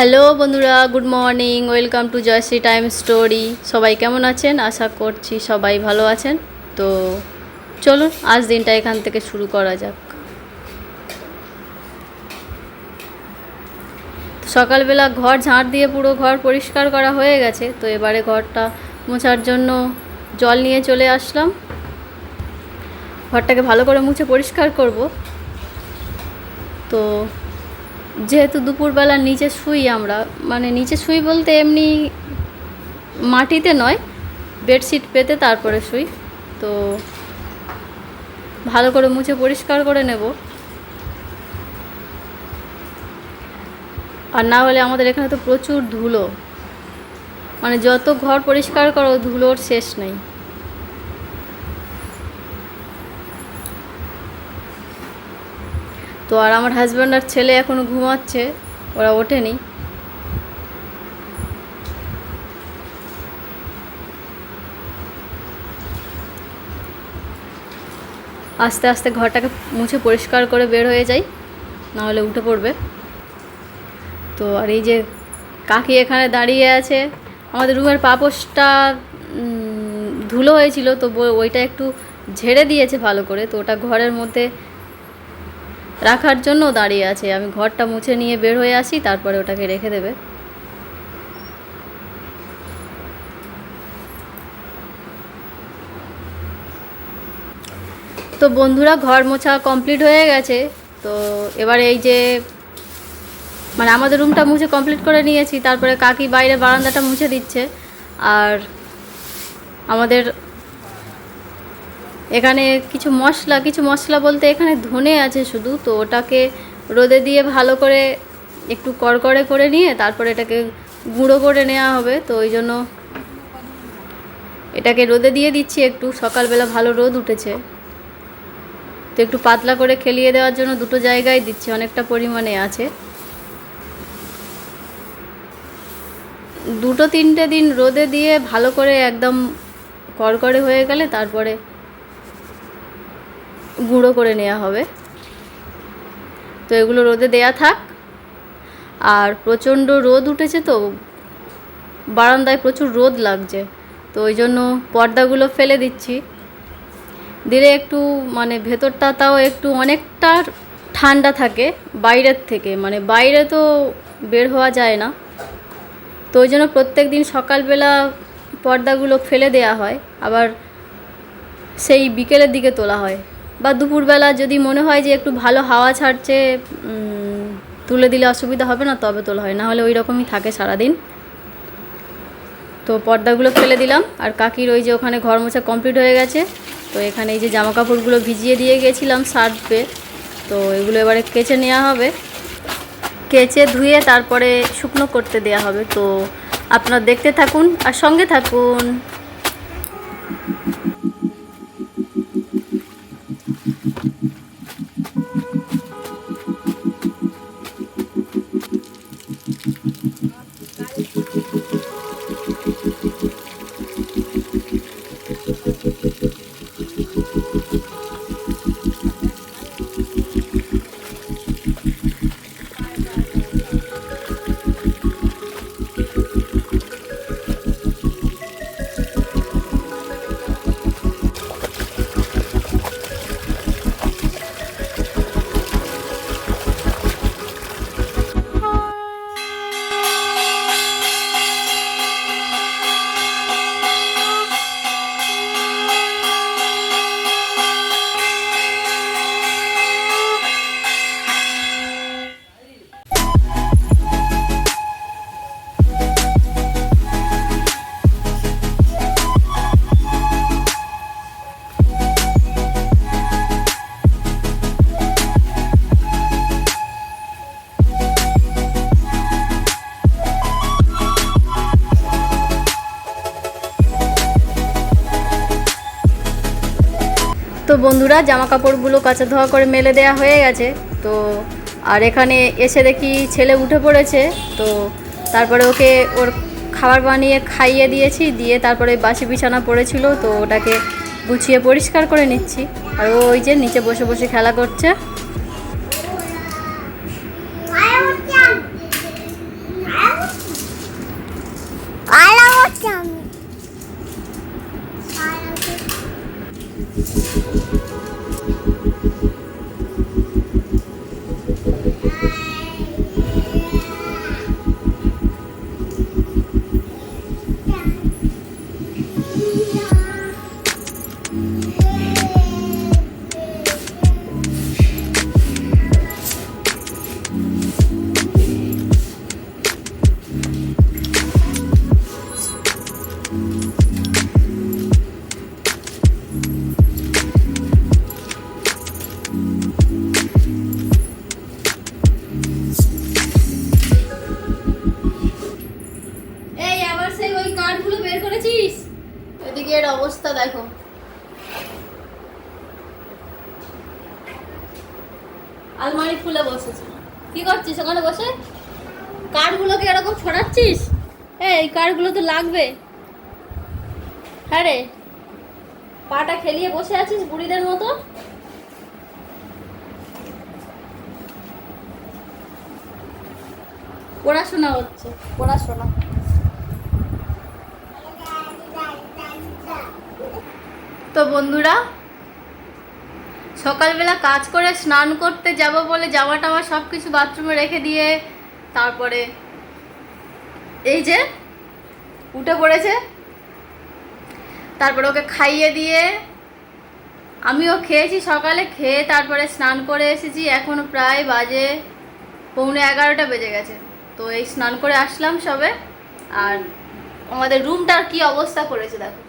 Hello বন্ধুরা, good morning, welcome to Jayashree time story. সবাই কেমন আছেন? আশা করছি সবাই ভালো আছেন। তো চলুন, আজ দিনটা এখান থেকে শুরু করা যাক। সকালবেলা ঘর ঝাঁট দিয়ে পুরো ঘর পরিষ্কার করা হয়ে গেছে, তো এবারে ঘরটা মোছার জন্য জল নিয়ে চলে আসলাম। ঘরটাকে ভালো করে মুছে পরিষ্কার করব। তো যেহেতু দুপুরবেলা নিচে শুই আমরা মানে নিচে শুই বলতে এমনি মাটিতে নয়, বেডশিট পেতে তারপরে শুই। তো ভালো করে মুছে পরিষ্কার করে নেব। আর না হলে আমাদের এখানে তো প্রচুর ধুলো। মানে যত ঘর পরিষ্কার করো, ধুলোর শেষ নেই। তো আর আমার হাজব্যান্ড আর ছেলে এখনও ঘুমাচ্ছে, ওরা ওঠেনি। আস্তে আস্তে ঘরটাকে মুছে পরিষ্কার করে বের হয়ে যাই, নাহলে উঠে পড়বে। তো আর এই যে কাকি এখানে দাঁড়িয়ে আছে, আমাদের রুমের পাপোশটা ধুলো হয়েছিল, তো ওইটা একটু ঝেড়ে দিয়েছে ভালো করে, তো ওটা ঘরের মধ্যে রাখার জন্য দাঁড়িয়ে আছে। আমি ঘরটা মুছে নিয়ে বের হয়ে আসি, তারপরে ওটাকে রেখে দেবে। তো বন্ধুরা, ঘর মোছা কমপ্লিট হয়ে গেছে। তো এবার এই যে মানে আমাদের রুমটা মুছে কমপ্লিট করে নিয়েছি, তারপরে কাকি বাইরে বারান্দাটা মুছে দিচ্ছে। আর আমাদের এখানে কিছু মশলা কিছু মশলা বলতে এখানে ধনে আছে শুধু, তো ওটাকে রোদে দিয়ে ভালো করে একটু কড়কড়ে করে নিয়ে তারপরে এটাকে গুঁড়ো করে নেওয়া হবে, তো ওই জন্য এটাকে রোদে দিয়ে দিচ্ছি একটু, সকালবেলা ভালো রোদ উঠেছে। তো একটু পাতলা করে খেলিয়ে দেওয়ার জন্য দুটো জায়গায় দিচ্ছি, অনেকটা পরিমাণে আছে। দুটো তিনটে দিন রোদে দিয়ে ভালো করে একদম কড়কড়ে হয়ে গেলে তারপরে গুঁড়ো করে নেওয়া হবে। তো এগুলো রোদে দেয়া থাক। আর প্রচণ্ড রোদ উঠেছে তো, বারান্দায় প্রচুর রোদ লাগছে। তো ওই জন্য পর্দাগুলো ফেলে দিচ্ছি। দিলে একটু মানে ভেতরটা তাও একটু অনেকটা ঠান্ডা থাকে, বাইরের থেকে। মানে বাইরে তো বের হওয়া যায় না। তো ওই জন্য প্রত্যেক দিন সকালবেলা পর্দাগুলো ফেলে দেয়া হয়। আবার সেই বিকেলের দিকে তোলা হয়। বা দুপুরবেলা যদি মনে হয় যে একটু ভালো হাওয়া ছাড়ছে তুলে দিলে অসুবিধা হবে না, তবে তোলা হয়। না হলে ওই রকমই থাকে সারাদিন। তো পর্দাগুলো ফেলে দিলাম। আর কাকির ওই যে ওখানে ঘর মোছা কমপ্লিট হয়ে গেছে। তো এখানে এই যে জামা কাপড়গুলো ভিজিয়ে দিয়ে গেছিলাম সার্ফে। তো এগুলো এবারে কেচে নেওয়া হবে। কেচে ধুয়ে তারপরে শুকনো করতে দেয়া হবে। তো আপনারা দেখতে থাকুন আর সঙ্গে থাকুন। Thank. বন্ধুরা জামা কাপড়গুলো কাঁচা ধোয়া করে মেলে দেয়া হয়ে গেছে। তো আর এখানে এসে দেখি ছেলে উঠে পড়েছে। তো তারপরে ওকে ওর খাবার বানিয়ে খাইয়ে দিয়েছি, দিয়ে তারপরে বাসি বিছানা পড়েছিল। তো ওটাকে গুছিয়ে পরিষ্কার করে নিচ্ছি। আর ওই যে নিচে বসে বসে খেলা করছে। আলমারি খুলে বসেছে। কি করছিস ওখানে বসে? কাঠগুলোকে এরকম ছড়াচ্ছিস? এই কাঠগুলো তো লাগবে। হ্যাঁ রে, পাটা খেলিয়ে বসে আছিস বুড়িদের মতো? পড়াশোনা হচ্ছে, পড়াশোনা। তো বন্ধুরা সকালবেলা কাজ করে স্নান করতে যাব বলে জামা টামা সব কিছু বাথরুমে রেখে দিয়ে তারপরে এই যে উঠে পড়েছে। তারপরে ওকে খাইয়ে দিয়ে আমিও খেয়েছি সকালে, খেয়ে তারপরে স্নান করে এসেছি। এখনও প্রায় বাজে পৌনে এগারোটা বেজে গেছে। তো এই স্নান করে আসলাম সবে। আর আমাদের রুমটার কি অবস্থা করেছে দেখো।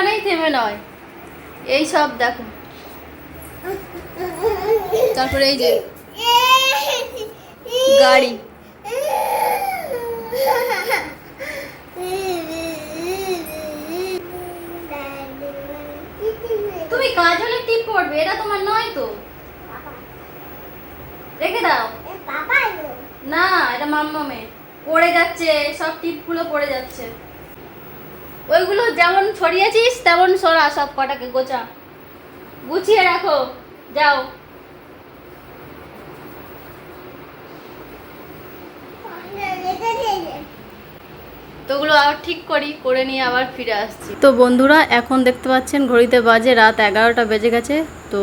এখানেই থেমে নয়। এই সব দেখো। তারপরে এই যে গাড়ি। তুমি কাজলে টিপ পড়বে, এটা তোমার নয় তো? রেখে দাও। না, এটা মাম্মামে পড়ে যাচ্ছে, সব টিপগুলো পড়ে যাচ্ছে। ওইগুলো যেমন ছড়িয়েছিস, তেমন সরা সব কটাকে গোছা। গুছিয়ে রাখো, যাও। তো ওগুলো আবার ঠিক করি, করে নিয়ে আবার ফিরে আসছি। তো বন্ধুরা, এখন দেখতে পাচ্ছেন ঘড়িতে বাজে রাত এগারোটা বেজে গেছে। তো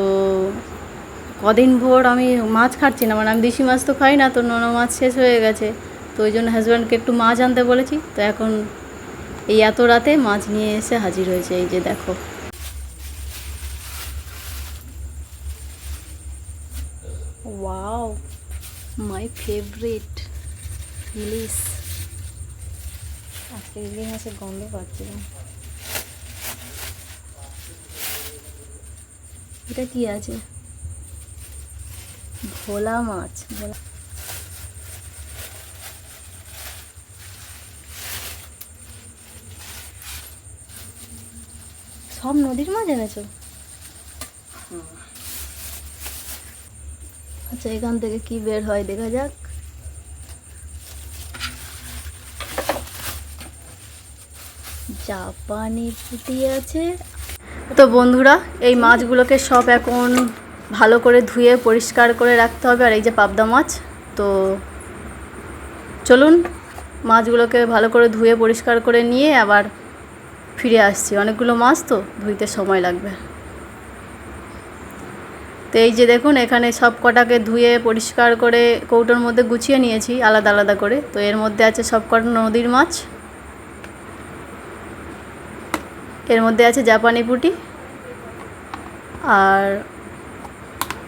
কদিন ভোর আমি মাছ খাচ্ছি না মানে আমি দেশি মাছ তো খাই না, তো নোনা মাছ শেষ হয়ে গেছে। তো ওই জন্য হাজব্যান্ডকে একটু মাছ আনতে বলেছি। তো এখন এই এত রাতে মাছ নিয়ে এসে হাজির হয়েছে, এই যে দেখো। ওয়াও, মাই ফেভারিট ইলিশ আজকে ইলিশ মাছের গন্ধ পাচ্ছিলাম। এটা কি আছে? ভোলা মাছ, ভোলা সব নদীর মাছ এনেছো? আচ্ছা এখান থেকে কি বের হয় দেখা যাক। জাপানি পুঁটি আছে। তো বন্ধুরা, এই মাছগুলোকে সব এখন ভালো করে ধুয়ে পরিষ্কার করে রাখতে হবে, আর এই যে পাবদা মাছ, তো চলুন, মাছগুলোকে ভালো করে ধুয়ে পরিষ্কার করে নিয়ে আবার ফিরে আসছি। অনেকগুলো মাছ তো, ধুইতে সময় লাগবে। তো এই যে দেখুন, এখানে সব কটাকে ধুয়ে, পরিষ্কার করে, কৌটোর মধ্যে গুছিয়ে নিয়েছি, আলাদা আলাদা করে। তো এর মধ্যে আছে সব কটা নদীর মাছ। এর মধ্যে আছে জাপানি পুঁটি। আর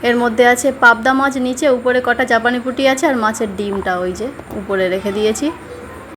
এর মধ্যে আছে পাবদা মাছ নিচে, উপরে কটা জাপানি পুঁটি আছে, আর মাছের ডিমটা ওই যে উপরে রেখে দিয়েছি।